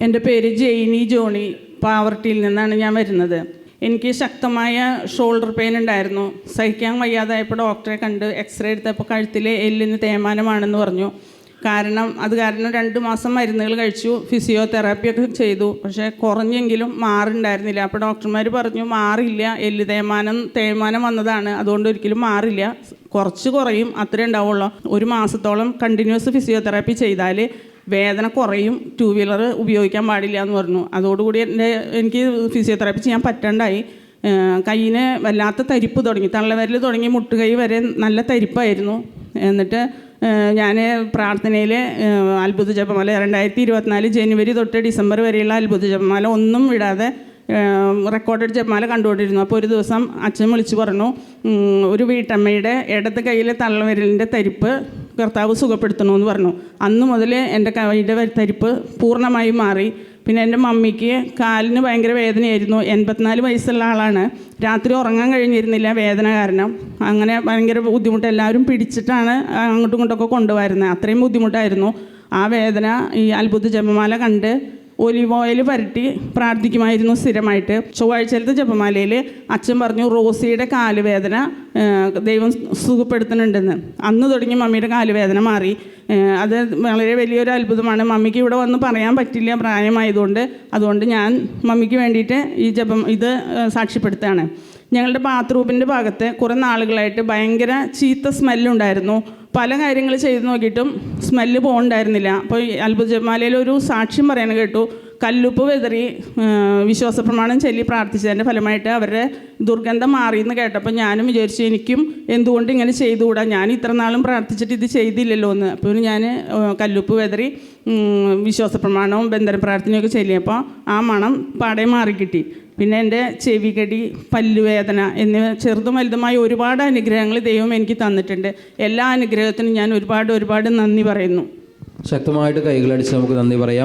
എന്റെ പേര് ജെയിനി ജോണി പാവർട്ടിയിൽ നിന്നാണ് ഞാൻ വരുന്നത്. എനിക്ക് ശക്തമായ ഷോൾഡർ പെയിൻ ഉണ്ടായിരുന്നു. സഹിക്കാൻ വയ്യാതായപ്പോൾ ഡോക്ടറെ കണ്ട് എക്സ്റേ എടുത്തപ്പോൾ കഴുത്തിലെ എല്ലിന് തേയ്മാനമാണെന്ന് പറഞ്ഞു. കാരണം അത് കാരണം രണ്ട് മാസം മരുന്നുകൾ കഴിച്ചു ഫിസിയോതെറാപ്പി ഒക്കെ ചെയ്തു. പക്ഷേ കുറഞ്ഞെങ്കിലും മാറുണ്ടായിരുന്നില്ല. അപ്പോൾ ഡോക്ടർമാർ പറഞ്ഞു മാറില്ല. എല്ല് തേയ്മാനം തേയ്മാനം വന്നതാണ്. അതുകൊണ്ട് ഒരിക്കലും മാറില്ല. കുറച്ച് കുറയും. അത്രേ ഉണ്ടാവുള്ളൂ. ഒരു മാസത്തോളം കണ്ടിന്യൂസ് ഫിസിയോതെറാപ്പി ചെയ്താൽ വേദന കുറയും ടു വീലർ ഉപയോഗിക്കാൻ പാടില്ല എന്ന് പറഞ്ഞു. അതോടുകൂടി എന്റെ എനിക്ക് ഫിസിയോതെറാപ്പി ചെയ്യാൻ പറ്റാണ്ടായി. കയ്യിന് വല്ലാത്ത തരിപ്പ് തുടങ്ങി. തള്ളവിരൽ തുടങ്ങി മുട്ടുകൈ വരെ നല്ല തരിപ്പായിരുന്നു. എന്നിട്ട് ഞാൻ പ്രാർത്ഥനയിൽ അത്ഭുത ജപമാല രണ്ടായിരത്തി ഇരുപത്തിനാല് ജനുവരി തൊട്ട് ഡിസംബർ വരെയുള്ള അത്ഭുത ജപമാല ഒന്നും വിടാതെ റെക്കോർഡഡ് ജപമാല കണ്ടുകൊണ്ടിരുന്നു. അപ്പോൾ ഒരു ദിവസം അച്ഛൻ വിളിച്ചു പറഞ്ഞു ഒരു വീട്ടമ്മയുടെ ഇടത് കയ്യിലെ തള്ളവിരലിന്റെ തരിപ്പ് കർത്താവ് സുഖപ്പെടുത്തണമെന്ന് പറഞ്ഞു. അന്ന് മുതൽ എന്റെ കൈയുടെ തരിപ്പ് പൂർണമായും മാറി. പിന്നെ എന്റെ മമ്മിക്ക് കാലിന് ഭയങ്കര വേദനയായിരുന്നു. എൺപത്തിനാല് വയസ്സുള്ള ആളാണ്. രാത്രി ഉറങ്ങാൻ കഴിഞ്ഞിരുന്നില്ല വേദന കാരണം. അങ്ങനെ ഭയങ്കര ബുദ്ധിമുട്ട് എല്ലാവരും പിടിച്ചിട്ടാണ് അങ്ങോട്ടും ഇങ്ങോട്ടൊക്കെ കൊണ്ടുവരുന്നത് അത്രയും ബുദ്ധിമുട്ടായിരുന്നു. ആ വേദന ഈ അത്ഭുത ജപമാല കണ്ട് ഒലിവ് ഓയിൽ പരട്ടി പ്രാർത്ഥിക്കുമായിരുന്നു സ്ഥിരമായിട്ട്. ചൊവ്വാഴ്ചയിലത്തെ ജപമാലയിൽ അച്ഛൻ പറഞ്ഞു റോസിയുടെ കാലുവേദന ദൈവം സുഖപ്പെടുത്തുന്നുണ്ടെന്ന്. അന്ന് തുടങ്ങി മമ്മിയുടെ കാലുവേദന മാറി. അത് വളരെ വലിയൊരു അത്ഭുതമാണ്. മമ്മിക്ക് ഇവിടെ വന്ന് പറയാൻ പറ്റില്ല പ്രായമായതുകൊണ്ട്. അതുകൊണ്ട് ഞാൻ മമ്മിക്ക് വേണ്ടിയിട്ട് ഈ ജപം ഇത് സാക്ഷ്യപ്പെടുത്തുകയാണ്. ഞങ്ങളുടെ ബാത്റൂമിന്റെ ഭാഗത്ത് കുറേ നാളുകളായിട്ട് ഭയങ്കര ചീത്ത സ്മെല്ലുണ്ടായിരുന്നു പല കാര്യങ്ങൾ ചെയ്ത് നോക്കിയിട്ടും സ്മെല്ല് പോകണ്ടായിരുന്നില്ല. അപ്പോൾ ഈ അത്ഭുത ഒരു സാക്ഷ്യം പറയാൻ കേട്ടു. കല്ലുപ്പ് വെതറി വിശ്വാസപ്രമാണം വിശ്വാസ പ്രമാണം ചൊല്ലി പ്രാർത്ഥിച്ചതിന്റെ ഫലമായിട്ട് അവരുടെ ദുർഗന്ധം മാറിയെന്ന് കേട്ടപ്പോൾ ഞാനും വിചാരിച്ചു എനിക്കും എന്തുകൊണ്ട് ഇങ്ങനെ ചെയ്തുകൂടാ? ഞാൻ ഇത്ര നാളും പ്രാർത്ഥിച്ചിട്ട് ഇത് ചെയ്തില്ലല്ലോ എന്ന്. അപ്പോൾ ഞാൻ കല്ലുപ്പ് വെതറി വിശ്വാസപ്രമാണവും വിശ്വാസ പ്രമാണവും ബന്ധന പ്രാർത്ഥനയൊക്കെ ചൊല്ലിയപ്പോൾ ആ മണം പാടെ മാറിക്കിട്ടി. പിന്നെ എന്റെ ചെവികടി പല്ലുവേദന എന്നിവ ചെറുതും വലുതുമായ ഒരുപാട് അനുഗ്രഹങ്ങൾ ദൈവം എനിക്ക് തന്നിട്ടുണ്ട്. എല്ലാ അനുഗ്രഹത്തിനും ഞാൻ ഒരുപാട് ഒരുപാട് നന്ദി പറയുന്നു. ശക്തമായിട്ട് കൈകളടിച്ച് നമുക്ക് നന്ദി പറയാം.